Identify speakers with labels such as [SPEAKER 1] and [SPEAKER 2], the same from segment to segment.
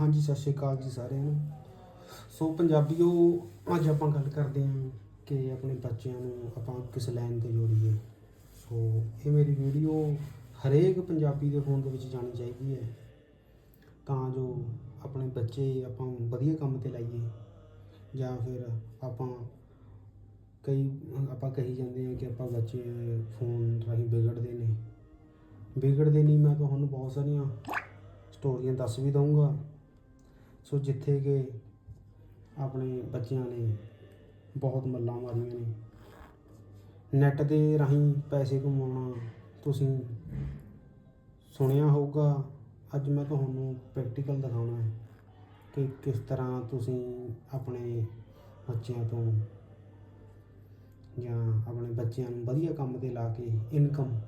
[SPEAKER 1] ਹਾਂਜੀ, ਸਤਿ ਸ਼੍ਰੀ ਅਕਾਲ ਜੀ ਸਾਰਿਆਂ ਨੂੰ। ਸੋ ਪੰਜਾਬੀਓ, ਅੱਜ ਆਪਾਂ ਗੱਲ ਕਰਦੇ ਹਾਂ ਕਿ ਆਪਣੇ ਬੱਚਿਆਂ ਨੂੰ ਆਪਾਂ ਕਿਸ ਲਾਈਨ ਤੇ ਜੋੜੀਏ। ਸੋ ਇਹ ਮੇਰੀ ਵੀਡੀਓ ਹਰੇਕ ਪੰਜਾਬੀ ਦੇ ਫੋਨ ਦੇ ਵਿੱਚ ਜਾਣੀ ਚਾਹੀਦੀ ਹੈ। ਤਾਂ ਜੋ ਆਪਣੇ ਬੱਚੇ ਆਪਾਂ ਵਧੀਆ ਕੰਮ ਤੇ ਲਾਈਏ, ਜਾਂ ਫਿਰ ਆਪਾਂ ਕਈ, ਆਪਾਂ ਕਹੀ ਜਾਂਦੇ ਹਾਂ ਕਿ ਆਪਾਂ ਬੱਚੇ ਫੋਨ ਰਾਹੀਂ ਵਿਗੜਦੇ ਨੇ। ਵਿਗੜਦੇ ਨਹੀਂ, ਮੈਂ ਤੁਹਾਨੂੰ ਬਹੁਤ ਸਾਰੀਆਂ ਸਟੋਰੀਆਂ ਦੱਸ ਵੀ ਦਊਂਗਾ। ਸੋ ਜਿੱਥੇ ਕਿ ਆਪਣੇ ਬੱਚਿਆਂ ਨੇ ਬਹੁਤ ਮੱਲਾਂ ਮਾਰੀਆਂ ਨੇ। ਨੈੱਟ ਦੇ ਰਾਹੀਂ ਪੈਸੇ ਕਮਾਉਣਾ ਤੁਸੀਂ ਸੁਣਿਆ ਹੋਊਗਾ। ਅੱਜ ਮੈਂ ਤੁਹਾਨੂੰ ਪ੍ਰੈਕਟੀਕਲ ਦਿਖਾਉਣਾ ਹੈ ਕਿ ਕਿਸ ਤਰ੍ਹਾਂ ਤੁਸੀਂ ਆਪਣੇ ਬੱਚਿਆਂ ਤੋਂ ਜਾਂ ਆਪਣੇ ਬੱਚਿਆਂ ਨੂੰ ਵਧੀਆ ਕੰਮ ਤੇ ਲਾ ਕੇ ਇਨਕਮ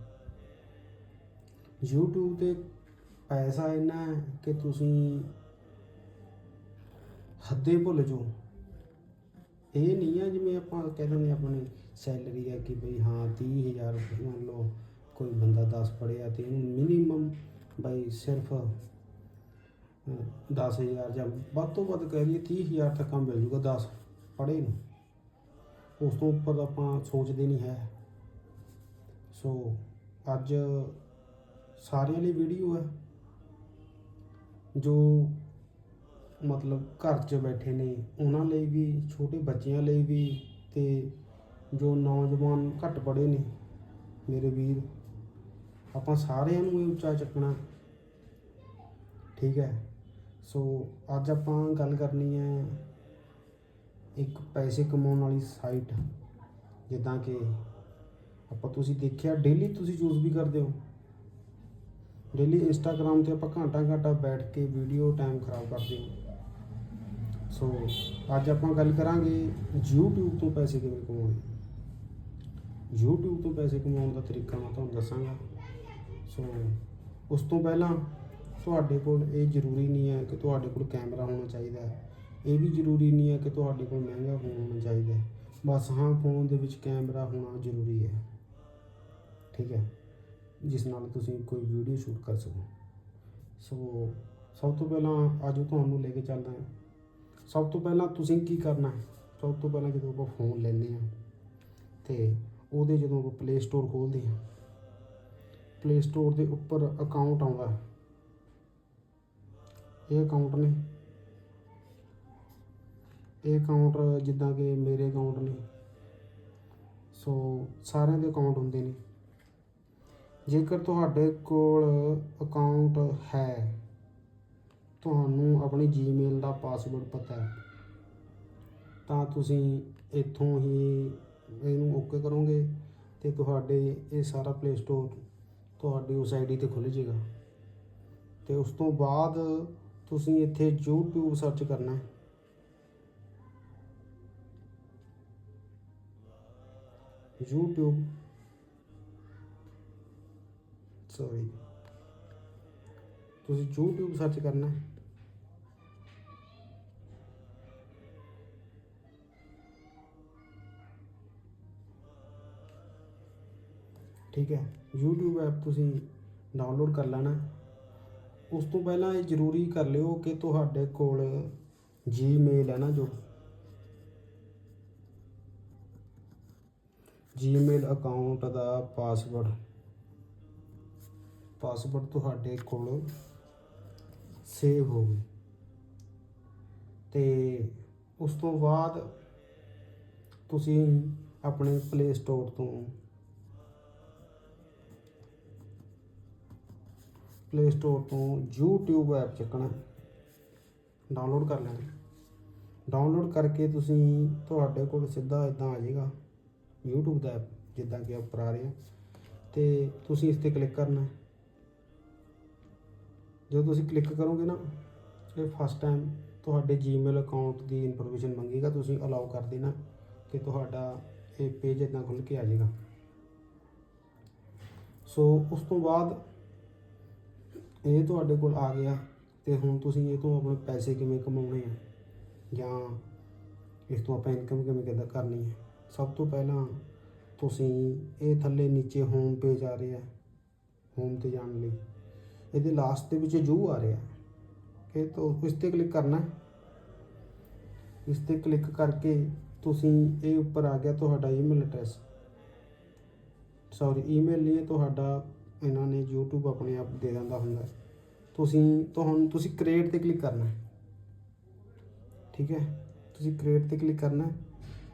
[SPEAKER 1] YouTube ਤੇ ਪੈਸਾ ਇੰਨਾ ਹੈ ਕਿ ਤੁਸੀਂ ਹੱਦੇ ਭੁੱਲ ਜੋ ਇਹ ਨਹੀਂ ਆ ਜਿਵੇਂ ਆਪਾਂ ਕਹਿ ਦਿੰਦੇ ਆਪਣੀ ਸੈਲਰੀ ਆ ਕਿ ਬਈ ਹਾਂ 30000 ਰੁਪਏ ਮੰਨ ਲਓ ਕੋਈ ਬੰਦਾ 10 ਪੜਿਆ ਤੇ ਇਹਨੂੰ ਮਿਨੀਮਮ ਬਈ ਸਿਰਫ ਅਹ, 10000 ਜਾਂ ਵੱਧ ਤੋਂ ਵੱਧ ਕਹਿ ਲਈਏ 30000 ਤੱਕ ਕੰਮ ਮਿਲ ਜੂਗਾ 10 ਪੜੇ ਨੂੰ। ਉਸ ਤੋਂ ਉੱਪਰ ਆਪਾਂ ਸੋਚਦੇ ਨਹੀਂ ਹੈ। ਸੋ ਅੱਜ ਸਾਰਿਆਂ ਲਈ ਵੀਡੀਓ ਹੈ ਜੋ ਮਤਲਬ ਘਰ 'ਚ ਬੈਠੇ ਨੇ, ਉਹਨਾਂ ਲਈ ਵੀ, ਛੋਟੇ ਬੱਚਿਆਂ ਲਈ ਵੀ ਅਤੇ ਜੋ ਨੌਜਵਾਨ ਘੱਟ ਪੜ੍ਹੇ ਨੇ, ਮੇਰੇ ਵੀਰ, ਆਪਾਂ ਸਾਰਿਆਂ ਨੂੰ ਇਹ ਉੱਚਾ ਚੱਕਣਾ। ਠੀਕ ਹੈ? ਸੋ ਅੱਜ ਆਪਾਂ ਗੱਲ ਕਰਨੀ ਹੈ ਇੱਕ ਪੈਸੇ ਕਮਾਉਣ ਵਾਲੀ ਸਾਈਟ ਜਿੱਦਾਂ ਕਿ ਆਪਾਂ ਤੁਸੀਂ ਦੇਖਿਆ ਡੇਲੀ ਤੁਸੀਂ ਯੂਜ਼ ਵੀ ਕਰਦੇ ਹੋ। ਡੇਲੀ ਇੰਸਟਾਗ੍ਰam ਤੇ ਆਪਾਂ ਘੰਟਾ ਘੰਟਾ ਬੈਠ ਕੇ ਵੀਡੀਓ ਟਾਈਮ ਖਰਾਬ ਕਰਦੇ ਹਾਂ। ਸੋ, ਅੱਜ ਆਪਾਂ ਗੱਲ ਕਰਾਂਗੇ YouTube ਤੋਂ ਪੈਸੇ ਕਿਵੇਂ ਕਮਾਉਣੇ। YouTube ਤੋਂ ਪੈਸੇ ਕਮਾਉਣ ਦਾ ਤਰੀਕਾ ਮੈਂ ਤੁਹਾਨੂੰ ਦੱਸਾਂਗਾ। ਸੋ, ਉਸ ਤੋਂ ਪਹਿਲਾਂ ਤੁਹਾਡੇ ਕੋਲ ਇਹ ਜ਼ਰੂਰੀ ਨਹੀਂ ਹੈ ਕਿ ਤੁਹਾਡੇ ਕੋਲ ਕੈਮਰਾ ਹੋਣਾ ਚਾਹੀਦਾ ਹੈ। ਇਹ ਵੀ ਜ਼ਰੂਰੀ ਨਹੀਂ ਹੈ ਕਿ ਤੁਹਾਡੇ ਕੋਲ ਮਹਿੰਗਾ ਫੋਨ ਹੋਣਾ ਚਾਹੀਦਾ ਹੈ। ਬਸ ਹਾਂ, ਫੋਨ ਦੇ ਵਿੱਚ ਕੈਮਰਾ ਹੋਣਾ ਜ਼ਰੂਰੀ ਹੈ। ਠੀਕ ਹੈ? ਜਿਸ ਨਾਲ ਤੁਸੀਂ ਕੋਈ ਵੀਡੀਓ ਸ਼ੂਟ ਕਰ ਸਕੋ। ਸੋ, ਸਭ ਤੋਂ ਪਹਿਲਾਂ ਅੱਜ ਤੁਹਾਨੂੰ ਲੈ ਕੇ ਚੱਲਦਾ ਹਾਂ। ਸਭ ਤੋਂ ਪਹਿਲਾਂ ਤੁਸੀਂ ਕੀ ਕਰਨਾ ਹੈ? ਸਭ ਤੋਂ ਪਹਿਲਾਂ ਜਦੋਂ ਆਪਾਂ ਫੋਨ ਲੈਂਦੇ ਹਾਂ ਤੇ ਉਹਦੇ ਜਦੋਂ ਆਪਾਂ ਪਲੇ ਸਟੋਰ ਖੋਲਦੇ ਹਾਂ ਪਲੇ ਸਟੋਰ ਦੇ ਉੱਪਰ ਅਕਾਊਂਟ ਆਉਂਦਾ ਹੈ। ਇਹ ਅਕਾਊਂਟ ਨੇ, ਇਹ ਅਕਾਊਂਟ ਜਿੱਦਾਂ ਕਿ ਮੇਰੇ ਅਕਾਊਂਟ ਨੇ। ਸੋ ਸਾਰਿਆਂ ਦੇ ਅਕਾਊਂਟ ਹੁੰਦੇ ਨੇ। ਜੇਕਰ ਤੁਹਾਡੇ ਕੋਲ ਅਕਾਊਂਟ ਹੈ ਤੁਹਾਨੂੰ ਆਪਣੀ ਜੀਮੇਲ ਦਾ ਪਾਸਵਰਡ ਪਤਾ ਹੈ। ਤਾਂ ਤੁਸੀਂ ਇੱਥੋਂ ਹੀ ਇਹਨੂੰ ਓਕੇ ਕਰੋਗੇ ਤੇ ਤੁਹਾਡੇ ਇਹ ਸਾਰਾ ਪਲੇ ਸਟੋਰ ਤੁਹਾਡੀ ਉਸ ਆਈਡੀ ਤੇ ਖੁੱਲ ਜਾਏਗਾ। ਤੇ ਉਸ ਤੋਂ ਬਾਅਦ ਤੁਸੀਂ ਇੱਥੇ YouTube ਸਰਚ ਕਰਨਾ ਹੈ। YouTube ਸੌਰੀ ਤੁਸੀਂ YouTube ਸਰਚ ਕਰਨਾ ਹੈ। ਠੀਕ ਹੈ। YouTube ਐਪ ਤੁਸੀਂ ਡਾਊਨਲੋਡ ਕਰ ਲੈਣਾ। ਉਸ ਤੋਂ ਪਹਿਲਾਂ ਇਹ ਜ਼ਰੂਰੀ ਕਰ ਲਿਓ ਕਿ ਤੁਹਾਡੇ ਕੋਲ Gmail ਹੈ ਨਾ ਜੋ। Gmail ਅਕਾਊਂਟ ਦਾ ਪਾਸਵਰਡ ਪਾਸਵਰਡ ਤੁਹਾਡੇ ਕੋਲ ਸੇਵ ਹੋਵੇ ਤੇ ਉਸ ਤੋਂ ਬਾਅਦ ਤੁਸੀਂ ਆਪਣੇ ਪਲੇ ਸਟੋਰ ਤੋਂ ਪਲੇ ਸਟੋਰ ਤੋਂ YouTube ਐਪ ਚੱਕਣਾ। ਡਾਊਨਲੋਡ ਕਰ ਲੈਣਾ। ਡਾਊਨਲੋਡ ਕਰਕੇ ਤੁਸੀਂ ਤੁਹਾਡੇ ਕੋਲ ਸਿੱਧਾ ਇਦਾਂ ਆ ਜਾਏਗਾ YouTube ਦਾ ਐਪ ਜਿੱਦਾਂ ਕਿ ਉੱਪਰ ਆ ਰਿਹਾ ਤੇ ਤੁਸੀਂ ਇਸ ਤੇ ਕਲਿੱਕ ਕਰਨਾ। ਜਦੋਂ ਤੁਸੀਂ ਕਲਿੱਕ ਕਰੋਗੇ ਨਾ, ਇਹ ਫਸਟ ਟਾਈਮ ਤੁਹਾਡੇ Gmail ਅਕਾਊਂਟ ਦੀ ਇਨਫੋਰਮੇਸ਼ਨ ਮੰਗੇਗਾ, ਤੁਸੀਂ ਅਲਾਉ ਕਰ ਦੇਣਾ ਕਿ ਤੁਹਾਡਾ ਇਹ ਪੇਜ ਇਦਾਂ ਖੁੱਲ ਕੇ ਆ ਜਾਏਗਾ। ਸੋ ਉਸ ਤੋਂ ਬਾਅਦ ਇਹ ਤੁਹਾਡੇ ਕੋਲ ਆ ਗਿਆ ਤੇ ਹੁਣ ਤੁਸੀਂ ਇਹ ਤੋਂ ਆਪਣੇ ਪੈਸੇ ਕਿਵੇਂ ਕਮਾਉਣੇ ਆ? ਜਾਂ ਇਸ ਤੋਂ ਆਪਾਂ ਇਨਕਮ ਕਿਵੇਂ ਕਿੱਦਾਂ ਕਰਨੀ ਹੈ ਸਭ ਤੋਂ ਪਹਿਲਾਂ ਤੁਸੀਂ ਇਹ ਥੱਲੇ ਨੀਚੇ ਹੋਮ ਪੇਜ ਆ ਰਿਹਾ ਹੋਮ ਤੇ ਜਾਣ ਲਈ। ਇਹਦੇ ਲਾਸਟ ਦੇ ਵਿੱਚ ਜੂ ਆ ਰਿਹਾ, ਇਹ ਤੋਂ ਇਸ ਤੇ ਕਲਿੱਕ ਕਰਨਾ। ਇਸ ਤੇ ਕਲਿੱਕ ਕਰਕੇ ਤੁਸੀਂ ਇਹ ਉੱਪਰ ਆ ਗਿਆ ਤੁਹਾਡਾ ਈਮੇਲ ਐਡਰੈਸ ਸੌਰੀ ਈਮੇਲ ਨਹੀਂ, ਇਹ ਤੁਹਾਡਾ ਇਹਨਾਂ ਨੇ YouTube ਆਪਣੇ ਆਪ ਦੇ ਦਿੰਦਾ ਹੁੰਦਾ ਤੁਸੀਂ ਤੁਹਾਨੂੰ, ਤੁਸੀਂ ਕ੍ਰੀਏਟ ਤੇ ਕਲਿੱਕ ਕਰਨਾ ਹੈ। ਠੀਕ ਹੈ? ਤੁਸੀਂ ਕ੍ਰੀਏਟ ਤੇ ਕਲਿੱਕ ਕਰਨਾ ਹੈ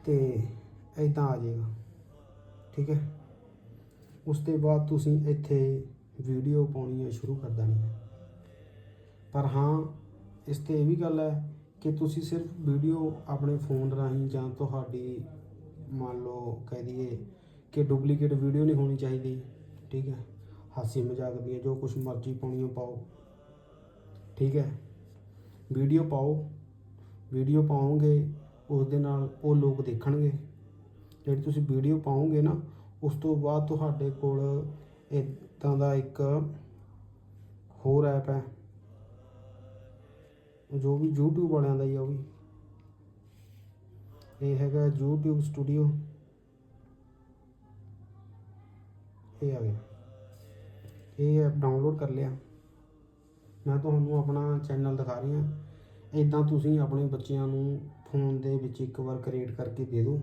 [SPEAKER 1] ਤੇ ਇਦਾਂ ਆ ਜਾਏਗਾ। ਠੀਕ ਹੈ? ਉਸ ਤੋਂ ਬਾਅਦ ਤੁਸੀਂ ਇੱਥੇ ਵੀਡੀਓ ਪਾਉਣੀ ਹੈ, ਸ਼ੁਰੂ ਕਰ ਦੇਣੀ ਹੈ। ਪਰ ਹਾਂ, ਇਸ ਤੇ ਇਹ ਵੀ ਗੱਲ ਹੈ ਕਿ ਤੁਸੀਂ ਸਿਰਫ ਵੀਡੀਓ ਆਪਣੇ ਫੋਨ ਰਾਹੀਂ ਜਾਂ ਤੁਹਾਡੀ ਮੰਨ ਲਓ ਕਹਿ ਦਈਏ ਕਿ ਡੁਪਲੀਕੇਟ ਵੀਡੀਓ ਨਹੀਂ ਹੋਣੀ ਚਾਹੀਦੀ। ਠੀਕ ਹੈ? ਹਾਸੀ ਮਜ਼ਾਕ ਦੀਆਂ, ਜੋ ਕੁਝ ਮਰਜ਼ੀ ਪਾਉਣੀਆਂ ਪਾਓ। ਠੀਕ ਹੈ? ਵੀਡੀਓ ਪਾਓ। ਵੀਡੀਓ ਪਾਓਗੇ ਉਸ ਦੇ ਨਾਲ ਉਹ ਲੋਕ ਦੇਖਣਗੇ। ਜਿਹੜੀ ਤੁਸੀਂ ਵੀਡੀਓ ਪਾਓਗੇ ਨਾ, ਉਸ ਤੋਂ ਬਾਅਦ ਤੁਹਾਡੇ ਕੋਲ ਇੱਦਾਂ ਦਾ ਇੱਕ ਹੋਰ ਐਪ ਹੈ। ਜੋ ਵੀ YouTube ਵਾਲਿਆਂ ਦਾ ਹੀ ਆ ਉਹ ਵੀ। ਇਹ ਹੈਗਾ YouTube ਸਟੂਡੀਓ ਇਹ ਆ ਗਿਆ। ਇਹ ਐਪ ਡਾਊਨਲੋਡ ਕਰ ਲਿਆ। ਮੈਂ ਤੁਹਾਨੂੰ ਆਪਣਾ ਚੈਨਲ ਦਿਖਾ ਰਹੀ। ਹਾਂ ਇਦਾਂ ਤੁਸੀਂ ਆਪਣੇ ਬੱਚਿਆਂ ਨੂੰ ਫੋਨ ਦੇ ਵਿੱਚ ਇੱਕ ਵਾਰ ਕ੍ਰੀਏਟ ਕਰਕੇ ਦੇ ਦਿਓ।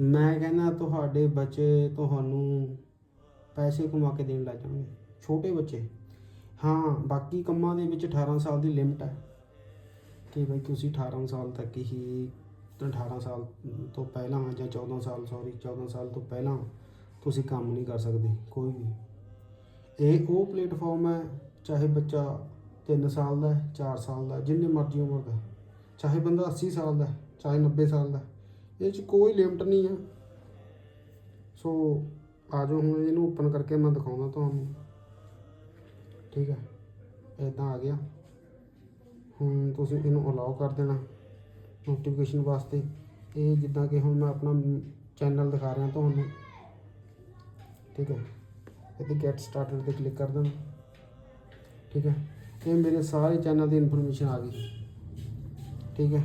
[SPEAKER 1] ਮੈਂ ਕਹਿੰਦਾ ਤੁਹਾਡੇ ਬੱਚੇ ਤੁਹਾਨੂੰ ਪੈਸੇ ਕਮਾ ਕੇ ਦੇਣ ਲੱਗ ਜਾਣਗੇ। ਛੋਟੇ ਬੱਚੇ। ਹਾਂ, ਬਾਕੀ ਕੰਮਾਂ ਦੇ ਵਿੱਚ 18 ਸਾਲ ਦੀ ਲਿਮਟ ਹੈ। ਕਿ ਬਈ ਤੁਸੀਂ 18 ਸਾਲ ਤੱਕ ਹੀ ਤਾਂ 18 ਸਾਲ ਤੋਂ ਪਹਿਲਾਂ ਜਾਂ 14 ਸਾਲ ਸੌਰੀ 14 ਸਾਲ ਤੋਂ ਪਹਿਲਾਂ ਤੁਸੀਂ ਕੰਮ ਨਹੀਂ ਕਰ ਸਕਦੇ। ਕੋਈ ਵੀ। ਇਹ ਉਹ ਪਲੇਟਫਾਰਮ ਹੈ, ਚਾਹੇ ਬੱਚਾ 3 ਸਾਲ ਦਾ ਹੈ 4 ਸਾਲ ਦਾ ਜਿੰਨੇ ਮਰਜ਼ੀ ਉਮਰ ਦਾ ਚਾਹੇ ਬੰਦਾ 80 ਸਾਲ ਦਾ ਚਾਹੇ 90 ਸਾਲ ਦਾ ਇਹ 'ਚ ਕੋਈ ਲਿਮਟ ਨਹੀਂ ਹੈ। ਸੋ ਆ ਜਾਓ ਹੁਣ ਇਹਨੂੰ ਓਪਨ ਕਰਕੇ ਮੈਂ ਦਿਖਾਉਂਦਾ ਤੁਹਾਨੂੰ। ਠੀਕ ਹੈ? ਇਦਾਂ ਆ ਗਿਆ। ਹੁਣ ਤੁਸੀਂ ਇਹਨੂੰ ਅਲਾਉ ਕਰ ਦੇਣਾ ਨੋਟੀਫਿਕੇਸ਼ਨ ਵਾਸਤੇ। ਇਹ ਜਿੱਦਾਂ ਕਿ ਹੁਣ ਮੈਂ ਆਪਣਾ ਚੈਨਲ ਦਿਖਾ ਰਿਹਾ ਤੁਹਾਨੂੰ। ਠੀਕ ਹੈ? ਇਹਦੇ ਗੈਟ ਸਟਾਰਟਡ ਤੇ ਕਲਿੱਕ ਕਰ ਦੇਣਾ ਠੀਕ ਹੈ? ਇਹ ਮੇਰੇ ਸਾਰੇ ਚੈਨਲ ਦੀ ਇਨਫੋਰਮੇਸ਼ਨ ਆ ਗਈ। ਠੀਕ ਹੈ?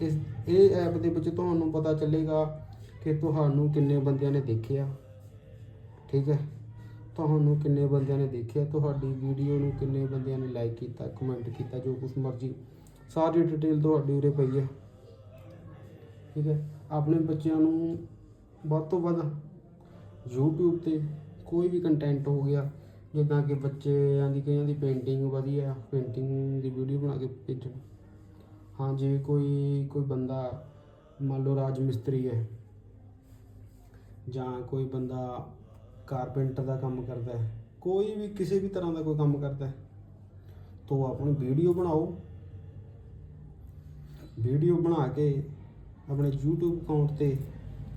[SPEAKER 1] ਇਸ, ਇਹ ਐਪ ਦੇ ਵਿੱਚ ਤੁਹਾਨੂੰ ਪਤਾ ਚੱਲੇਗਾ ਕਿ ਤੁਹਾਨੂੰ ਕਿੰਨੇ ਬੰਦਿਆਂ ਨੇ ਦੇਖਿਆ। ਠੀਕ ਹੈ? ਤੁਹਾਨੂੰ ਕਿੰਨੇ ਬੰਦਿਆਂ ਨੇ ਦੇਖਿਆ, ਤੁਹਾਡੀ ਵੀਡੀਓ ਨੂੰ ਕਿੰਨੇ ਬੰਦਿਆਂ ਨੇ ਲਾਈਕ ਕੀਤਾ ਕਮੈਂਟ ਕੀਤਾ, ਜੋ ਕੁਝ ਮਰਜ਼ੀ। ਸਾਰੀ ਡਿਟੇਲ ਤੁਹਾਡੀ ਉਰੇ ਪਈ ਹੈ। ਠੀਕ ਹੈ? ਆਪਣੇ ਬੱਚਿਆਂ ਨੂੰ ਵੱਧ ਤੋਂ ਵੱਧ YouTube ਤੇ ਕੋਈ ਵੀ ਕੰਟੈਂਟ ਹੋ ਗਿਆ, ਜਿੱਦਾਂ ਕਿ ਬੱਚਿਆਂ ਦੀ ਕਈਆਂ ਦੀ ਪੇਂਟਿੰਗ ਵਧੀਆ ਪੇਂਟਿੰਗ ਦੀ ਵੀਡੀਓ ਬਣਾ ਕੇ ਭੇਜਣ। ਹਾਂ, ਜੇ ਕੋਈ ਕੋਈ ਬੰਦਾ ਮੰਨ ਲਓ ਰਾਜ ਮਿਸਤਰੀ ਹੈ, ਜਾਂ ਕੋਈ ਬੰਦਾ ਕਾਰਪੈਂਟਰ ਦਾ ਕੰਮ ਕਰਦਾ ਹੈ, ਕੋਈ ਵੀ ਕਿਸੇ ਵੀ ਤਰ੍ਹਾਂ ਦਾ ਕੋਈ ਕੰਮ ਕਰਦਾ ਹੈ, ਤੋ ਆਪਣੀ ਵੀਡੀਓ ਬਣਾਓ। ਵੀਡੀਓ ਬਣਾ ਕੇ ਆਪਣੇ YouTube ਅਕਾਊਂਟ ਤੇ,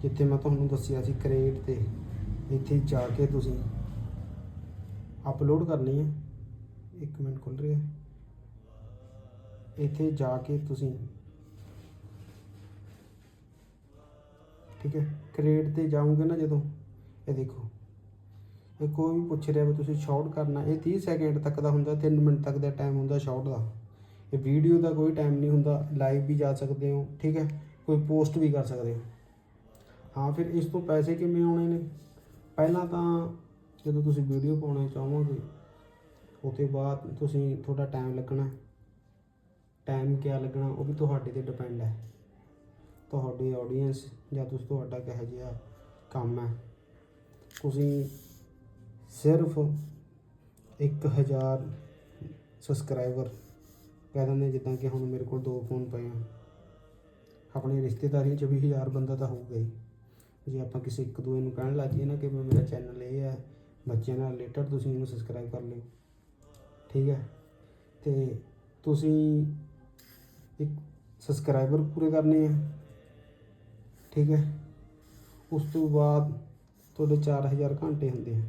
[SPEAKER 1] ਜਿੱਥੇ ਮੈਂ ਤੁਹਾਨੂੰ ਦੱਸਿਆ ਸੀ ਕ੍ਰੀਏਟ ਤੇ। ਇੱਥੇ ਜਾ ਕੇ ਤੁਸੀਂ ਅਪਲੋਡ ਕਰਨੀ ਹੈ। ਇੱਕ ਮਿੰਟ ਖੁੱਲ ਰਿਹਾ ਇੱਥੇ ਜਾ ਕੇ ਤੁਸੀਂ ਠੀਕ ਹੈ ਕ੍ਰੀਏਟ ਤੇ ਜਾਓਗੇ ਨਾ ਜਦੋਂ, ਇਹ ਦੇਖੋ। ਇਹ ਕੋਈ ਵੀ ਪੁੱਛ ਰਿਹਾ ਵੀ ਤੁਸੀਂ ਸ਼ਾਰਟ ਕਰਨਾ, ਇਹ 30 ਸੈਕਿੰਡ ਤੱਕ ਦਾ ਹੁੰਦਾ 3 ਮਿੰਟ ਤੱਕ ਦਾ ਟਾਈਮ ਹੁੰਦਾ ਸ਼ਾਰਟ ਦਾ। ਇਹ ਵੀਡੀਓ ਦਾ ਕੋਈ ਟਾਈਮ ਨਹੀਂ ਹੁੰਦਾ ਲਾਈਵ ਵੀ ਜਾ ਸਕਦੇ ਹੋ, ਠੀਕ ਹੈ, ਕੋਈ ਪੋਸਟ ਵੀ ਕਰ ਸਕਦੇ ਹੋ। ਹਾਂ, ਫਿਰ ਇਸ ਤੋਂ ਪੈਸੇ ਕਿਵੇਂ ਆਉਣੇ ਨੇ? ਪਹਿਲਾਂ ਤਾਂ ਜਦੋਂ ਤੁਸੀਂ ਵੀਡੀਓ ਪਾਉਣਾ ਚਾਹੋਗੇ ਉਹ ਤੋਂ ਬਾਅਦ ਤੁਸੀਂ ਤੁਹਾਡਾ ਟਾਈਮ ਲੱਗਣਾ। ਟਾਈਮ ਕਿਆ ਲੱਗਣਾ, ਉਹ ਵੀ ਤੁਹਾਡੇ ਤੇ ਡਿਪੈਂਡ ਹੈ। ਤੁਹਾਡੀ ਆਡੀਅנס ਜਾਂ ਤੁਸੀਂ ਤੁਹਾਡਾ ਕਿਹੋ ਜਿਹਾ ਕੰਮ ਹੈ। ਤੁਸੀਂ ਸਿਰਫ 1000 ਸਬਸਕ੍ਰਾਈਬਰ ਕਹਿ ਦਿੰਦੇ ਜਿੱਦਾਂ ਕਿ ਹੁਣ ਮੇਰੇ ਕੋਲ ਦੋ ਫੋਨ ਪਏ ਆ। ਆਪਣੇ ਰਿਸ਼ਤੇਦਾਰੀ 'ਚ ਵੀ 1000 ਬੰਦਾ ਤਾਂ ਹੋਊਗਾ ਹੀ। ਜੇ ਆਪਾਂ ਕਿਸੇ ਇੱਕ ਦੂਏ ਨੂੰ ਕਹਿਣ ਲੱਗ ਜਾਈਏ ਨਾ ਕਿ ਮੇਰਾ ਚੈਨਲ ਇਹ ਹੈ, ਬੱਚਿਆਂ ਨਾਲ ਰਿਲੇਟਡ ਤੁਸੀਂ ਇਹਨੂੰ ਸਬਸਕ੍ਰਾਈਬ ਕਰ ਲਿਓ। ਠੀਕ ਹੈ? ਤੇ ਤੁਸੀਂ ਇੱਕ ਸਬਸਕ੍ਰਾਈਬਰ ਪੂਰੇ ਕਰਨੇ ਆ। ਠੀਕ ਹੈ? ਉਸ ਤੋਂ ਬਾਅਦ ਤੁਹਾਡੇ 4000 ਘੰਟੇ ਹੁੰਦੇ ਆ।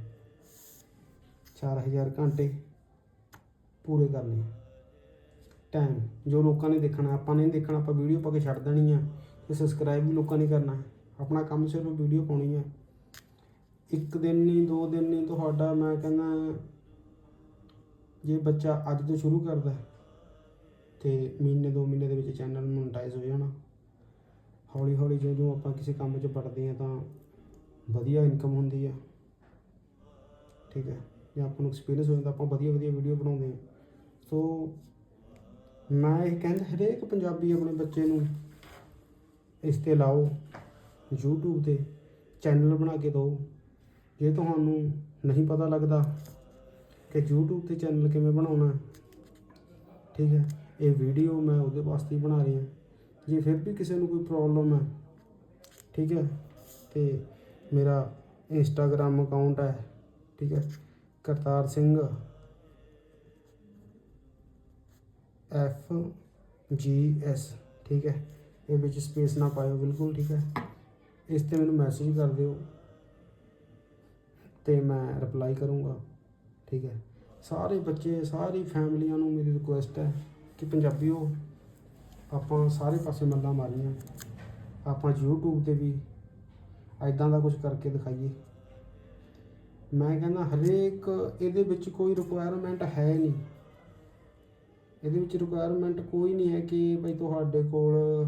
[SPEAKER 1] 4000 ਘੰਟੇ ਪੂਰੇ ਕਰਨੇ ਟਾਈਮ ਜੋ ਲੋਕਾਂ ਨੇ ਦੇਖਣਾ, ਆਪਾਂ ਨਹੀਂ ਦੇਖਣਾ, ਆਪਾਂ ਵੀਡੀਓ ਪਾ ਕੇ ਛੱਡ ਦੇਣੀ ਆ। ਤੇ ਸਬਸਕ੍ਰਾਈਬ ਵੀ ਲੋਕਾਂ ਨੇ ਕਰਨਾ। ਆਪਣਾ ਕੰਮ ਸਿਰਫ ਵੀਡੀਓ ਪਾਉਣੀ ਹੈ। ਇੱਕ ਦਿਨ ਨਹੀਂ ਦੋ ਦਿਨ ਨਹੀਂ ਤੁਹਾਡਾ ਮੈਂ ਕਹਿੰਦਾ ਜੇ ਬੱਚਾ ਅੱਜ ਤੋਂ ਸ਼ੁਰੂ ਕਰਦਾ ਹੈ, ਤੇ ਮਹੀਨੇ ਦੋ ਮਹੀਨੇ ਦੇ ਵਿੱਚ ਚੈਨਲ ਮੋਨਟਾਈਜ਼ ਹੋ ਜਾਣਾ। ਹੌਲੀ ਹੌਲੀ ਜਦੋਂ ਆਪਾਂ ਕਿਸੇ ਕੰਮ 'ਚ ਵੜਦੇ ਆ ਤਾਂ ਵਧੀਆ ਇਨਕਮ ਹੁੰਦੀ ਆ। ਠੀਕ ਹੈ ਜੇ ਆਪਾਂ ਨੂੰ ਐਕਸਪੀਰੀਅੰਸ ਹੋ ਜਾਂਦਾ ਆਪਾਂ ਵਧੀਆ ਵਧੀਆ ਵੀਡੀਓ ਬਣਾਉਂਦੇ ਆ ਸੋ ਮੈਂ ਇਹ ਕਹਿੰਦਾ ਹਰੇਕ ਪੰਜਾਬੀ ਆਪਣੇ ਬੱਚੇ ਨੂੰ ਇਸ ਤੇ ਲਾਓ। YouTube ਤੇ ਚੈਨਲ ਬਣਾ ਕੇ ਦਿਓ। ਜੇ ਤੁਹਾਨੂੰ ਨਹੀਂ ਪਤਾ ਲੱਗਦਾ ਕਿ YouTube ਤੇ ਚੈਨਲ ਕਿਵੇਂ ਬਣਾਉਣਾ ਠੀਕ ਹੈ, ਇਹ ਵੀਡੀਓ ਮੈਂ ਉਹਦੇ ਵਾਸਤੇ ਹੀ ਬਣਾ ਰਹੀ। ਹਾਂ ਜੇ ਫਿਰ ਵੀ ਕਿਸੇ ਨੂੰ ਕੋਈ ਪ੍ਰੋਬਲਮ ਹੈ, ਠੀਕ ਹੈ, ਤੇ ਮੇਰਾ ਇੰਸਟਾਗ੍ਰam ਅਕਾਊਂਟ ਹੈ, ਠੀਕ ਹੈ, Kartar Singh F G S ਠੀਕ ਹੈ, ਇਹ ਵਿੱਚ ਸਪੇਸ ਨਾ ਪਾਇਓ, ਬਿਲਕੁਲ ਠੀਕ ਹੈ। ਇਸ ਤੇ ਮੈਨੂੰ ਮੈਸੇਜ ਕਰ ਦਿਓ ਤੇ ਮੈਂ ਰਿਪਲਾਈ ਕਰੂੰਗਾ, ਠੀਕ ਹੈ। ਸਾਰੇ ਬੱਚੇ, ਸਾਰੀ ਫੈਮਲੀਆਂ ਨੂੰ ਮੇਰੀ ਰਿਕੁਐਸਟ ਹੈ ਕਿ ਪੰਜਾਬੀਓ, ਆਪਾਂ ਸਾਰੇ ਪਾਸੇ ਮੱਲਾਂ ਮਾਰੀਆਂ ਆਪਾਂ YouTube ਤੇ ਵੀ ਐਦਾਂ ਦਾ ਕੁਝ ਕਰਕੇ ਦਿਖਾਈਏ। ਮੈਂ ਕਹਿੰਦਾ ਹਰੇਕ ਇਹਦੇ ਵਿੱਚ ਕੋਈ ਰਿਕੁਆਇਰਮੈਂਟ ਹੈ ਨਹੀਂ। ਇਹਦੇ ਵਿੱਚ ਰਿਕੁਆਇਰਮੈਂਟ ਕੋਈ ਨਹੀਂ ਹੈ ਕਿ ਭਾਈ ਤੁਹਾਡੇ ਕੋਲ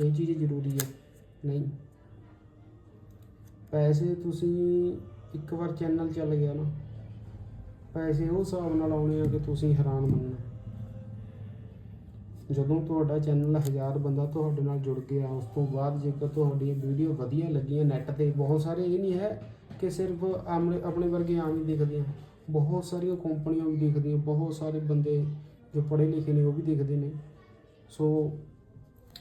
[SPEAKER 1] ਇਹ ਚੀਜ਼ ਜ਼ਰੂਰੀ ਹੈ। ਨਹੀਂ। ਪੈਸੇ ਤੁਸੀਂ ਇੱਕ ਵਾਰ ਚੈਨਲ ਚੱਲ ਗਿਆ ਨਾ, ਪੈਸੇ ਉਹ ਹਿਸਾਬ ਨਾਲ ਆਉਣੇ ਆ ਕਿ ਤੁਸੀਂ ਹੈਰਾਨ ਮੰਨਣਾ। ਜਦੋਂ ਤੁਹਾਡਾ ਚੈਨਲ ਹਜ਼ਾਰ ਬੰਦਾ ਤੁਹਾਡੇ ਨਾਲ ਜੁੜ ਗਿਆ, ਉਸ ਤੋਂ ਬਾਅਦ ਜੇਕਰ ਤੁਹਾਡੀ ਵੀਡੀਓ ਵਧੀਆ ਲੱਗੀਆਂ ਨੈਟ ਤੇ, ਬਹੁਤ ਸਾਰੇ ਇਹ ਨਹੀਂ ਹੈ ਕਿ ਸਿਰਫ ਆਮਣੇ- ਆਪਣੇ ਵਰਗੇ ਆਮ ਹੀ ਦਿਖਦੇ ਆ। ਬਹੁਤ ਸਾਰੀਆਂ ਕੰਪਨੀਆਂ ਵੀ ਦੇਖਦੀਆਂ ਬਹੁਤ ਸਾਰੇ ਬੰਦੇ ਜੋ ਪੜ੍ਹੇ ਲਿਖੇ ਨੇ ਉਹ ਵੀ ਦਿਖਦੇ ਨੇ। ਸੋ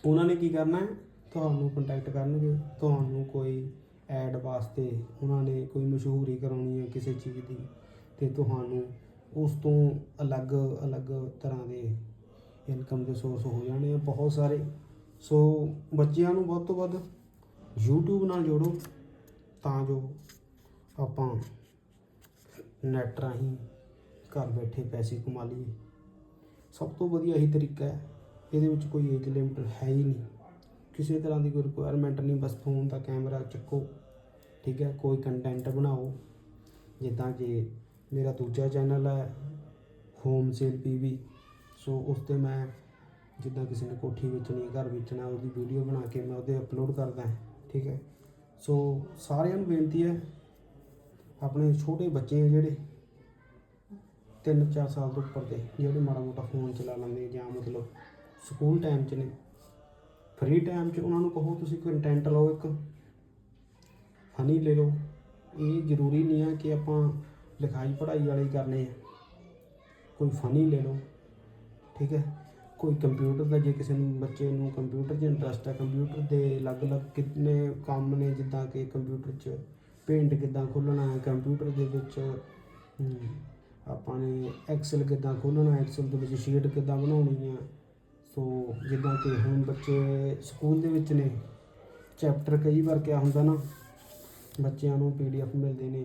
[SPEAKER 1] ਉਹਨਾਂ ਨੇ ਕੀ ਕਰਨਾ ਹੈ? ਤੁਹਾਨੂੰ ਕੰਟੈਕਟ ਕਰਨਗੇ, ਤੁਹਾਨੂੰ ਕੋਈ ਐਡ ਵਾਸਤੇ ਉਹਨਾਂ ਨੇ ਕੋਈ ਮਸ਼ਹੂਰੀ ਕਰਾਉਣੀ ਹੈ ਕਿਸੇ ਚੀਜ਼ ਦੀ ਤੇ ਤੁਹਾਨੂੰ ਉਸ ਤੋਂ ਅਲੱਗ ਅਲੱਗ ਤਰ੍ਹਾਂ ਦੇ ਇਨਕਮ ਦੇ ਸੋਰਸ ਹੋ ਜਾਣੇ ਆ ਬਹੁਤ ਸਾਰੇ। ਸੋ ਬੱਚਿਆਂ ਨੂੰ ਵੱਧ ਤੋਂ ਵੱਧ YouTube ਨਾਲ ਜੋੜੋ ਤਾਂ ਜੋ ਆਪਾਂ ਨੈਟ ਰਾਹੀਂ ਘਰ ਬੈਠੇ ਪੈਸੇ ਕਮਾ ਲਈਏ। ਸਭ ਤੋਂ ਵਧੀਆ ਇਹੀ ਤਰੀਕਾ ਹੈ, ਇਹਦੇ ਵਿੱਚ ਕੋਈ ਏਜ ਲਿਮਟ ਹੈ ਹੀ ਨਹੀਂ। ਕਿਸੇ ਤਰ੍ਹਾਂ ਦੀ ਕੋਈ ਰਿਕੁਆਇਰਮੈਂਟ ਨਹੀਂ, ਬਸ ਫੋਨ ਦਾ ਕੈਮਰਾ ਚੱਕੋ, ਠੀਕ ਹੈ, ਕੋਈ ਕੰਟੈਂਟ ਬਣਾਓ। ਜਿੱਦਾਂ ਕਿ ਮੇਰਾ ਦੂਜਾ ਚੈਨਲ ਹੈ ਹੋਮ ਸੇਲ ਪੀਵੀ। ਸੋ ਉਸ ਤੇ ਮੈਂ ਜਿੱਦਾਂ ਕਿਸੇ ਨੇ ਕੋਠੀ ਵੇਚਣੀ ਘਰ ਵੇਚਣਾ ਉਹਦੀ ਵੀਡੀਓ ਬਣਾ ਕੇ ਮੈਂ ਉਹਦੇ ਅਪਲੋਡ ਕਰਦਾ ਠੀਕ ਹੈ। ਸੋ ਸਾਰਿਆਂ ਨੂੰ ਬੇਨਤੀ ਹੈ, ਆਪਣੇ ਛੋਟੇ ਬੱਚੇ ਆ ਜਿਹੜੇ 3-4 ਸਾਲ ਤੋਂ ਉੱਪਰ ਦੇ, ਜਿਹੜੇ ਮਾੜਾ ਮੋਟਾ ਫੋਨ ਚਲਾ ਲੈਂਦੇ ਜਾਂ ਮਤਲਬ ਸਕੂਲ ਟਾਈਮ 'ਚ ਨੇ ਫ੍ਰੀ ਟਾਈਮ 'ਚ ਉਹਨਾਂ ਨੂੰ ਕਹੋ, ਤੁਸੀਂ ਕੰਟੈਂਟ ਲਓ ਇੱਕ। ਫਨੀ ਲੈ ਲਓ। ਇਹ ਜ਼ਰੂਰੀ ਨਹੀਂ ਹੈ ਕਿ ਆਪਾਂ ਲਿਖਾਈ ਪੜ੍ਹਾਈ ਵਾਲੇ ਕਰਨੇ ਆ। ਕੋਈ ਫਨੀ ਲੈ ਲਓ। ਠੀਕ ਹੈ? ਕੋਈ ਕੰਪਿਊਟਰ ਦਾ, ਜੇ ਕਿਸੇ ਨੂੰ, ਬੱਚੇ ਨੂੰ ਕੰਪਿਊਟਰ 'ਚ ਇੰਟਰਸਟ ਹੈ ਕੰਪਿਊਟਰ ਦੇ ਅਲੱਗ-ਅਲੱਗ ਕਿੰਨੇ ਕੰਮ ਨੇ, ਜਿੱਦਾਂ ਕਿ ਕੰਪਿਊਟਰ 'ਚ ਪੇਂਟ ਕਿੱਦਾਂ ਖੋਲ੍ਹਣਾ ਹੈ ਕੰਪਿਊਟਰ ਦੇ ਵਿੱਚ ਆਪਾਂ ਨੇ ਐਕਸਲ ਕਿੱਦਾਂ ਖੋਲ੍ਹਣਾ ਐਕਸਲ ਦੇ ਵਿੱਚ ਸ਼ੀਟ ਕਿੱਦਾਂ ਬਣਾਉਣੀ ਹੈ ਸੋ ਜਿੱਦਾਂ ਕਿ ਹੁਣ ਬੱਚੇ ਸਕੂਲ ਦੇ ਵਿੱਚ ਨੇ, ਚੈਪਟਰ ਕਈ ਵਾਰ ਕਿਆ ਹੁੰਦਾ ਨਾ, ਬੱਚਿਆਂ ਨੂੰ ਪੀਡੀਐਫ ਮਿਲਦੇ ਨੇ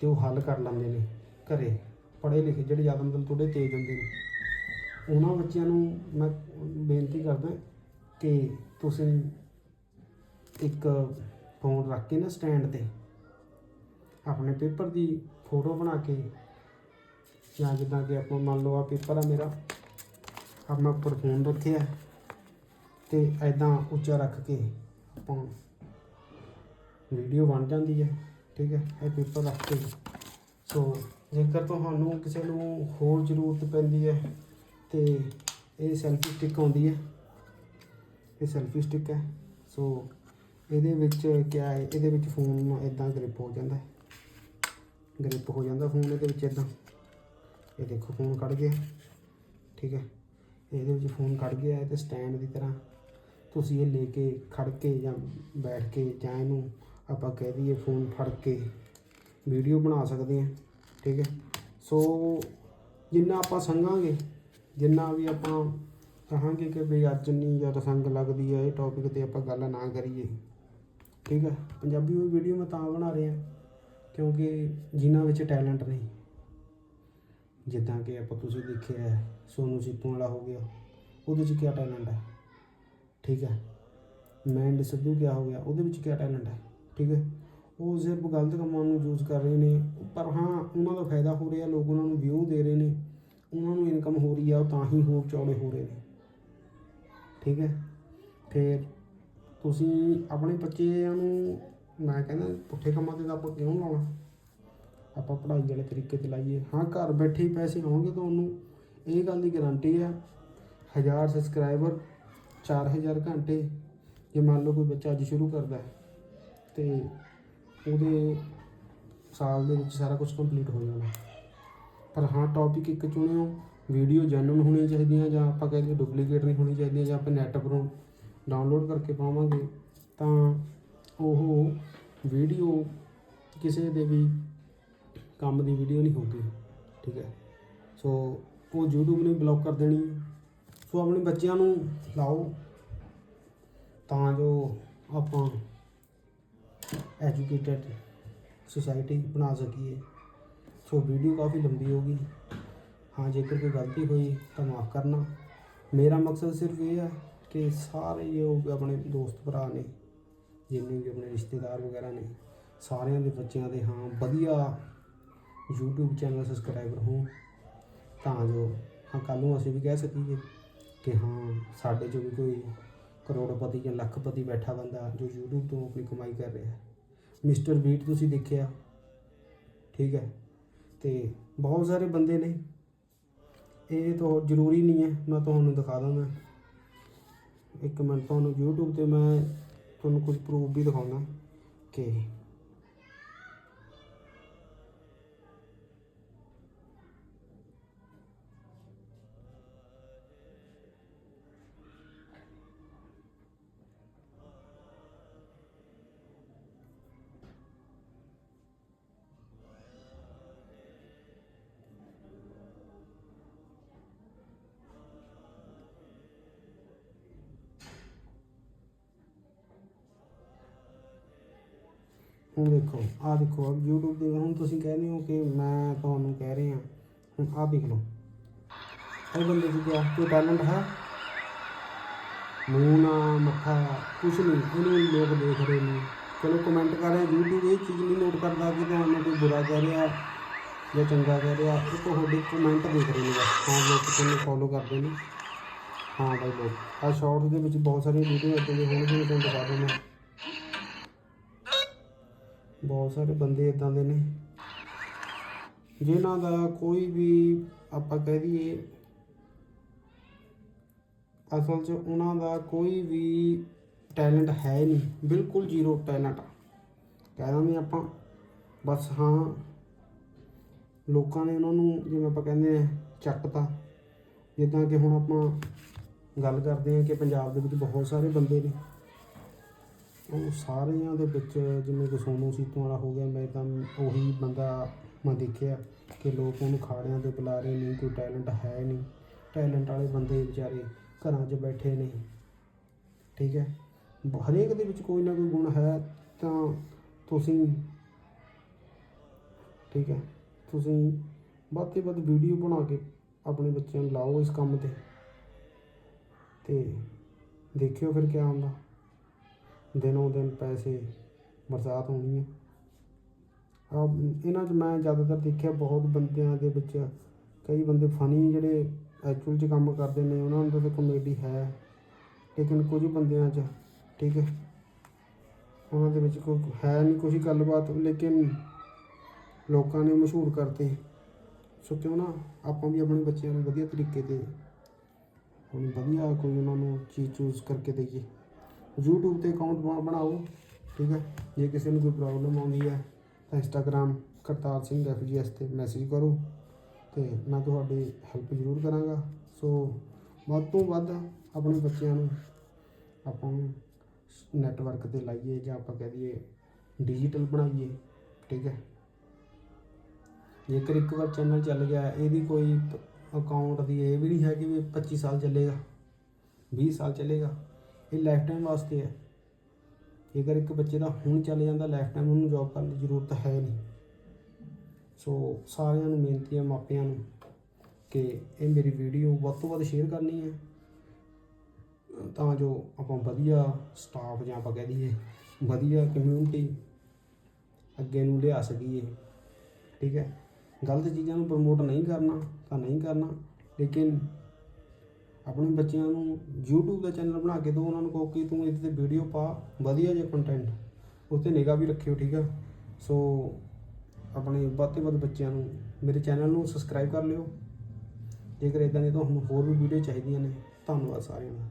[SPEAKER 1] ਤੇ ਉਹ ਹੱਲ ਕਰ ਲੈਂਦੇ ਨੇ ਘਰੇ, ਪੜ੍ਹੇ ਲਿਖੇ ਜਿਹੜੇ ਜ਼ਿਆਦਾ ਮਤਲਬ ਥੋੜੇ ਤੇਜ਼ ਹੁੰਦੇ ਨੇ। ਉਹਨਾਂ ਬੱਚਿਆਂ ਨੂੰ ਮੈਂ ਬੇਨਤੀ ਕਰਦਾ ਕਿ ਤੁਸੀਂ ਇੱਕ ਫੋਨ ਰੱਖ ਕੇ ਨਾ ਸਟੈਂਡ ਤੇ ਆਪਣੇ ਪੇਪਰ ਦੀ ਫੋਟੋ ਬਣਾ ਕੇ ਜਾਂ ਜਿੱਦਾਂ ਕਿ ਆਪਾਂ ਮੰਨ ਲਓ ਆ ਪੇਪਰ ਆ ਮੇਰਾ ਆ ਮੈਂ ਉੱਪਰ ਫੋਨ ਰੱਖਿਆ ਤੇ ਐਦਾਂ ਉੱਚਾ ਰੱਖ ਕੇ ਆਪਾਂ ਵੀਡੀਓ ਬਣ ਜਾਂਦੀ ਹੈ, ਠੀਕ ਹੈ, ਇਹ ਪੇਪਰ ਰੱਖ ਕੇ। ਸੋ ਜੇਕਰ ਤੁਹਾਨੂੰ ਕਿਸੇ ਨੂੰ ਹੋਰ ਜ਼ਰੂਰਤ ਪੈਂਦੀ ਹੈ ਤੇ ਇਹ ਸੈਲਫੀ ਸਟਿਕ ਆਉਂਦੀ ਹੈ, ਇਹ ਸੈਲਫੀ ਸਟਿਕ ਹੈ। ਸੋ ਇਹਦੇ ਵਿੱਚ ਕਿਆ ਹੈ, ਇਹਦੇ ਵਿੱਚ ਫੋਨ ਇਦਾਂ ਗ੍ਰਿਪ ਹੋ ਜਾਂਦਾ ਹੈ। ਗ੍ਰਿਪ ਹੋ ਜਾਂਦਾ ਫੋਨ ਇਹਦੇ ਵਿੱਚ ਇਦਾਂ ਇਹ ਦੇਖੋ ਫੋਨ ਕੱਢ ਗਿਆ, ਠੀਕ ਹੈ। ਇਹਦੇ ਵਿੱਚ ਫੋਨ ਕੱਢ ਗਿਆ ਹੈ ਤੇ ਸਟੈਂਡ ਦੀ ਤਰ੍ਹਾਂ ਤੁਸੀਂ ਇਹ ਲੈ ਕੇ ਖੜ ਕੇ ਜਾਂ ਬੈਠ ਕੇ ਜਾਂ ਇਹਨੂੰ ਆਪਾਂ ਕਹਿ ਦਈਏ ਫੋਨ ਫੜ ਕੇ ਵੀਡੀਓ ਬਣਾ ਸਕਦੇ ਹਾਂ, ਠੀਕ ਹੈ? ਸੋ ਜਿੰਨਾ ਆਪਾਂ ਸੰਗਾਂਗੇ ਜਿੰਨਾ ਵੀ ਆਪਾਂ ਕਹਾਂਗੇ ਕਿ ਵੀ ਅੱਜ ਨਹੀਂ ਜ਼ਿਆਦਾ ਸੰਗ ਲੱਗਦੀ ਹੈ, ਇਹ ਟੌਪਿਕ ਤੇ ਆਪਾਂ ਗੱਲ ਨਾ ਕਰੀਏ, ਠੀਕ ਹੈ? ਪੰਜਾਬੀ ਉਹ ਵੀਡੀਓ ਮੈਂ ਤਾਂ ਬਣਾ ਰਿਹਾ ਕਿਉਂਕਿ ਜਿਨ੍ਹਾਂ ਵਿੱਚ ਟੈਲੈਂਟ ਨਹੀਂ। ਜਿੱਦਾਂ ਕਿ ਆਪਾਂ ਤੁਸੀਂ ਦੇਖਿਆ ਹੈ, ਸੋਨੂ ਸਿੱਤੂ ਵਾਲਾ ਹੋ ਗਿਆ। ਉਹਦੇ 'ਚ ਕੀ ਟੈਲੈਂਟ ਹੈ? ਠੀਕ ਹੈ। ਮੈਂਡ ਸਿੱਧੂ ਕਿਆ ਹੋ ਗਿਆ? ਉਹਦੇ ਵਿੱਚ ਕੀ ਟੈਲੈਂਟ ਹੈ? ਠੀਕ ਹੈ। ਉਹ ਸਿਰਫ ਗਲਤ ਕੰਮਾਂ ਨੂੰ ਯੂਜ਼ ਕਰ ਰਹੇ ਨੇ। ਪਰ ਹਾਂ ਉਹਨਾਂ ਦਾ ਫਾਇਦਾ ਹੋ ਰਿਹਾ ਲੋਕ ਉਹਨਾਂ ਨੂੰ ਵਿਊ ਦੇ ਰਹੇ ਨੇ। ਉਹਨਾਂ ਨੂੰ ਇਨਕਮ ਹੋ ਰਹੀ ਆ ਉਹ ਤਾਂ ਹੀ ਹੋਰ ਚੌੜੇ ਹੋ ਰਹੇ ਨੇ। ਠੀਕ ਹੈ। ਫਿਰ ਤੁਸੀਂ ਆਪਣੇ ਬੱਚਿਆਂ ਨੂੰ ਮੈਂ ਕਹਿੰਦਾ ਪੁੱਠੇ ਕੰਮਾਂ ਤੇ ਤਾਂ ਆਪਾਂ ਕਿਉਂ ਲਾਉਣਾ? ਆਪਾਂ ਪੜ੍ਹਾਈ ਵਾਲੇ ਤਰੀਕੇ ਤੇ ਲਾਈਏ। ਹਾਂ, ਘਰ ਬੈਠੇ ਹੀ ਪੈਸੇ ਆਉਣਗੇ ਤੁਹਾਨੂੰ ਇਹ ਗੱਲ ਦੀ ਗਾਰੰਟੀ ਹੈ 1000 ਸਬਸਕ੍ਰਾਈਬਰ 4000 ਘੰਟੇ, ਜੇ ਮੰਨ ਲਓ ਕੋਈ ਬੱਚਾ ਅੱਜ ਸ਼ੁਰੂ ਕਰਦਾ ਹੈ, ਤੇ ਉਹਦੇ ਸਾਲ ਦੇ ਵਿੱਚ ਸਾਰਾ ਕੁਝ ਕੰਪਲੀਟ ਹੋ ਜਾਣਾ। ਪਰ ਹਾਂ ਟੌਪਿਕ ਇੱਕ ਚੁਣਿਓ ਵੀਡੀਓ ਜੈਨੂਨ ਹੋਣੀ ਚਾਹੀਦੀਆਂ ਜਾਂ ਆਪਾਂ ਕਹਿੰਦੇ ਡੁਪਲੀਕੇਟ ਨਹੀਂ ਹੋਣੀ ਚਾਹੀਦੀਆਂ ਜਾਂ ਆਪਾਂ ਨੈਟ ਪਰੋਂ ਡਾਊਨਲੋਡ ਕਰਕੇ ਪਾਵਾਂਗੇ, ਤਾਂ ਉਹ ਵੀਡੀਓ ਕਿਸੇ ਦੇ ਵੀ ਕੰਮ ਦੀ ਵੀਡੀਓ ਨਹੀਂ ਹੋਊਗੀ ਠੀਕ ਹੈ। ਸੋ ਉਹ YouTube ਨੇ ਬਲੌਕ ਕਰ ਦੇਣੀ ਸੋ ਆਪਣੇ ਬੱਚਿਆਂ ਨੂੰ ਲਾਓ। ਤਾਂ ਜੋ ਆਪਾਂ ਐਜੂਕੇਟਡ ਸੁਸਾਇਟੀ ਬਣਾ ਸਕੀਏ। ਸੋ ਵੀਡੀਓ ਕਾਫੀ ਲੰਬੀ ਹੋ ਗਈ। ਹਾਂ, ਜੇਕਰ ਕੋਈ ਗਲਤੀ ਹੋਈ ਤਾਂ ਮਾਫ ਕਰਨਾ। ਮੇਰਾ ਮਕਸਦ ਸਿਰਫ ਇਹ ਹੈ ਕਿ ਸਾਰੇ ਜੋ ਆਪਣੇ ਦੋਸਤ ਭਰਾ ਨੇ, ਜਿੰਨੇ ਵੀ ਆਪਣੇ ਰਿਸ਼ਤੇਦਾਰ ਵਗੈਰਾ ਨੇ, ਸਾਰਿਆਂ ਦੇ ਬੱਚਿਆਂ ਦੇ ਹਾਂ, ਵਧੀਆ YouTube ਚੈਨਲ ਸਬਸਕ੍ਰਾਈਬਰ ਹੋਣ ਤਾਂ ਜੋ, ਹਾਂ ਕੱਲ ਨੂੰ ਅਸੀਂ ਵੀ ਕਹਿ ਸਕੀਏ ਕਿ ਹਾਂ, ਸਾਡੇ ਚੋਂ ਵੀ ਕੋਈ ਕਰੋੜਪਤੀ ਜਾਂ ਲੱਖਪਤੀ ਬੈਠਾ ਬੰਦਾ ਜੋ YouTube ਤੋਂ ਆਪਣੀ ਕਮਾਈ ਕਰ ਰਿਹਾ ਹੈ। ਮਿਸਟਰ ਬੀਟ ਤੁਸੀਂ ਦੇਖਿਆ, ਠੀਕ ਹੈ, ਤੇ ਬਹੁਤ ਸਾਰੇ ਬੰਦੇ ਨੇ, ਇਹ ਤਾਂ ਜ਼ਰੂਰੀ ਨਹੀਂ ਹੈ, ਮੈਂ ਤੁਹਾਨੂੰ ਦਿਖਾ ਦਾਂਗਾ ਇੱਕ ਮਿੰਟ, ਤੁਹਾਨੂੰ YouTube ਤੇ ਮੈਂ ਤੁਹਾਨੂੰ ਕੁਝ ਪ੍ਰੂਫ ਵੀ ਦਿਖਾਉਣਾ ਕਿ ਹੁਣ ਦੇਖੋ, ਆਹ ਦੇਖੋ ਅਬ YouTube ਦੇ, ਹੁਣ ਤੁਸੀਂ ਕਹਿੰਦੇ ਹੋ ਕਿ ਮੈਂ ਤੁਹਾਨੂੰ ਕਹਿ ਰਿਹਾ, ਹੁਣ ਆਹ ਦੇਖ ਲਓ। ਇਹ ਬੰਦੇ ਦੀ ਕਿਆ, ਕੋਈ ਟੈਲੈਂਟ ਹੈ? ਮੂੰਹ ਨਾ, ਮੱਥਾ, ਕੁਛ ਨਹੀਂ ਇਹਨੂੰ ਲੋਕ ਦੇਖ ਰਹੇ ਨੇ। ਚਲੋ ਕਮੈਂਟ ਕਰ ਰਹੇ, YouTube ਇਹ ਚੀਜ਼ ਨਹੀਂ ਨੋਟ ਕਰਦਾ ਕਿ ਤੁਹਾਨੂੰ ਕੋਈ ਬੁਰਾ ਕਹਿ ਰਿਹਾ ਜਾਂ ਚੰਗਾ ਕਹਿ ਰਿਹਾ। ਇਹ ਤੁਹਾਡੇ ਕਮੈਂਟ ਦੇਖ ਰਹੇ ਨੇ ਹਾਂ, ਲੋਕ ਤੁਹਾਨੂੰ ਫੋਲੋ ਕਰਦੇ ਨੇ। ਹਾਂ ਬਾਈ ਲੋਕ ਆ ਸ਼ਾਰਟਸ ਦੇ ਵਿੱਚ ਬਹੁਤ ਸਾਰੀਆਂ ਵੀਡੀਓ ਇੱਦਾਂ ਦੀਆਂ ਹੋਣਗੀਆਂ ਤੁਹਾਨੂੰ ਦਿਖਾ ਦਿੰਦਾ। ਬਹੁਤ ਸਾਰੇ ਬੰਦੇ ਇਦਾਂ ਦੇ ਨੇ। ਜਿਨ੍ਹਾਂ ਦਾ ਕੋਈ ਵੀ ਆਪਾਂ ਕਹਿ ਦਈਏ, ਅਸਲ 'ਚ ਉਹਨਾਂ ਦਾ ਕੋਈ ਵੀ ਟੈਲੈਂਟ ਹੈ ਨਹੀਂ। ਬਿਲਕੁਲ ਜ਼ੀਰੋ ਟੈਲੈਂਟ। ਕਹਿ ਦਿੰਦੇ ਆਪਾਂ। ਬਸ ਹਾਂ, ਲੋਕਾਂ ਨੇ ਉਹਨਾਂ ਨੂੰ ਜਿਵੇਂ ਆਪਾਂ ਕਹਿੰਦੇ ਆ, ਚੱਕਤਾ। ਜਿੱਦਾਂ ਕਿ ਹੁਣ ਆਪਾਂ ਗੱਲ ਕਰਦੇ ਹਾਂ ਕਿ ਪੰਜਾਬ ਦੇ ਵਿੱਚ ਬਹੁਤ ਸਾਰੇ ਬੰਦੇ ਨੇ। ਉਹ ਸਾਰਿਆਂ ਦੇ ਵਿੱਚ ਜਿਵੇਂ ਕਿ ਸੋਨੂ ਸੀਤੂ ਵਾਲਾ ਹੋ ਗਿਆ, ਮੈਂ ਤਾਂ ਉਹੀ ਬੰਦਾ ਮੈਂ ਦੇਖਿਆ ਕਿ ਲੋਕ ਉਹਨੂੰ ਖਾੜਿਆਂ ਤੇ ਬੁਲਾ ਰਹੇ ਨਹੀਂ ਕੋਈ ਟੈਲੈਂਟ ਹੈ ਨਹੀਂ। ਟੈਲੈਂਟ ਵਾਲੇ ਬੰਦੇ ਵਿਚਾਰੇ ਘਰਾਂ 'ਚ ਬੈਠੇ ਨੇ। ਠੀਕ ਹੈ? ਹਰੇਕ ਦੇ ਵਿੱਚ ਕੋਈ ਨਾ ਕੋਈ ਗੁਣ ਹੈ ਤਾਂ ਤੁਸੀਂ ਠੀਕ ਹੈ? ਤੁਸੀਂ ਵੱਧ ਤੋਂ ਵੱਧ ਵੀਡੀਓ ਬਣਾ ਕੇ ਆਪਣੇ ਬੱਚਿਆਂ ਨੂੰ ਲਾਓ ਇਸ ਕੰਮ ਤੇ। ਤੇ ਦੇਖਿਓ ਫਿਰ ਕਿਆ ਆਉਂਦਾ ਦਿਨੋਂ ਦਿਨ ਪੈਸੇ ਬਰਸਾਤ ਹੋਣੀ ਹੈ ਆ ਇਹਨਾਂ 'ਚ ਮੈਂ ਜ਼ਿਆਦਾਤਰ ਦੇਖਿਆ ਬਹੁਤ ਬੰਦਿਆਂ ਦੇ ਵਿੱਚ ਕਈ ਬੰਦੇ ਫਨੀ ਜਿਹੜੇ ਐਕਚੁਅਲ 'ਚ ਕੰਮ ਕਰਦੇ ਨੇ, ਉਹਨਾਂ ਨੂੰ ਤਾਂ ਕਮੇਡੀ ਹੈ। ਲੇਕਿਨ ਕੁਝ ਬੰਦਿਆਂ 'ਚ, ਠੀਕ ਹੈ, ਉਹਨਾਂ ਦੇ ਵਿੱਚ ਕੋਈ ਹੈ ਨਹੀਂ ਕੁਝ ਗੱਲਬਾਤ, ਲੇਕਿਨ ਲੋਕਾਂ ਨੇ ਮਸ਼ਹੂਰ ਕਰਤੇ। ਸੋ ਕਿਉਂ ਨਾ ਆਪਾਂ ਵੀ ਆਪਣੇ ਬੱਚਿਆਂ ਨੂੰ ਵਧੀਆ ਤਰੀਕੇ ਤੇ ਹੁਣ ਵਧੀਆ ਕੋਈ ਉਹਨਾਂ ਨੂੰ ਚੀਜ਼ ਚੂਜ਼ ਕਰਕੇ ਦੇਈਏ। YouTube ਤੇ ਅਕਾਊਂਟ ਬਣਾਓ, ਠੀਕ ਹੈ? ਜੇ ਕਿਸੇ ਨੂੰ ਕੋਈ ਪ੍ਰੋਬਲਮ ਆਉਂਦੀ ਹੈ, ਤਾਂ Instagram ਕਰਤਾਰ ਸਿੰਘ ਐਫਜੀਐਸ ਤੇ ਮੈਸੇਜ ਕਰੋ ਤੇ ਮੈਂ ਤੁਹਾਡੀ ਹੈਲਪ ਜ਼ਰੂਰ ਕਰਾਂਗਾ। ਸੋ ਵੱਧ ਤੋਂ ਵੱਧ ਆਪਣੇ ਬੱਚਿਆਂ ਨੂੰ ਆਪਾਂ ਨੈਟਵਰਕ ਤੇ ਲਾਈਏ ਜਾਂ ਆਪਾਂ ਕਹਿ ਦਈਏ ਡਿਜੀਟਲ ਬਣਾਈਏ, ਠੀਕ ਹੈ? ਜੇਕਰ ਇੱਕ ਵਾਰ ਚੈਨਲ ਚੱਲ ਗਿਆ, ਇਹਦੀ ਕੋਈ ਅਕਾਊਂਟ ਦੀ ਇਹ ਵੀ ਨਹੀਂ ਹੈ ਕਿ ਵੀ 25 ਸਾਲ ਚੱਲੇਗਾ 20 ਸਾਲ ਚੱਲੇਗਾ। ਇਹ ਲਾਈਫ ਟਾਈਮ ਵਾਸਤੇ ਹੈ। ਜੇਕਰ ਇੱਕ ਬੱਚੇ ਦਾ ਹੁਣ ਚੱਲ ਜਾਂਦਾ ਲਾਈਫ ਟਾਈਮ ਉਹਨੂੰ ਜੌਬ ਕਰਨ ਦੀ ਜ਼ਰੂਰਤ ਹੈ ਨਹੀਂ। ਸੋ ਸਾਰਿਆਂ ਨੂੰ ਬੇਨਤੀ ਹੈ ਮਾਪਿਆਂ ਨੂੰ ਕਿ ਇਹ ਮੇਰੀ ਵੀਡੀਓ ਵੱਧ ਤੋਂ ਵੱਧ ਸ਼ੇਅਰ ਕਰਨੀ ਹੈ। ਤਾਂ ਜੋ ਆਪਾਂ ਵਧੀਆ ਸਟਾਫ ਜਾਂ ਆਪਾਂ ਕਹਿ ਦਈਏ ਵਧੀਆ ਕਮਿਊਨਿਟੀ ਅੱਗੇ ਨੂੰ ਲਿਆ ਸਕੀਏ। ਠੀਕ ਹੈ? ਗਲਤ ਚੀਜ਼ਾਂ ਨੂੰ ਪ੍ਰਮੋਟ ਨਹੀਂ ਕਰਨਾ ਤਾਂ ਨਹੀਂ ਕਰਨਾ, ਲੇਕਿਨ ਆਪਣੇ ਬੱਚਿਆਂ ਨੂੰ YouTube ਦਾ ਚੈਨਲ ਬਣਾ ਕੇ ਦਿਓ, ਉਹਨਾਂ ਨੂੰ ਕਹੋ ਕਿ ਤੂੰ ਇਹਦੇ ਤੇ ਵੀਡੀਓ ਪਾ, ਵਧੀਆ ਜਿਹਾ ਕੰਟੈਂਟ ਉਸ ਤੇ ਨਿਗਾਹ ਵੀ ਰੱਖਿਓ, ਠੀਕ ਆ? ਸੋ ਆਪਣੇ ਵੱਧ ਤੋਂ ਵੱਧ ਬੱਚਿਆਂ ਨੂੰ ਮੇਰੇ ਚੈਨਲ ਨੂੰ ਸਬਸਕ੍ਰਾਈਬ ਕਰ ਲਿਓ। ਜੇਕਰ ਇਦਾਂ ਦੀਆਂ ਤੁਹਾਨੂੰ ਹੋਰ ਵੀ ਵੀਡੀਓ ਚਾਹੀਦੀਆਂ ਨੇ, ਧੰਨਵਾਦ ਸਾਰਿਆਂ ਦਾ।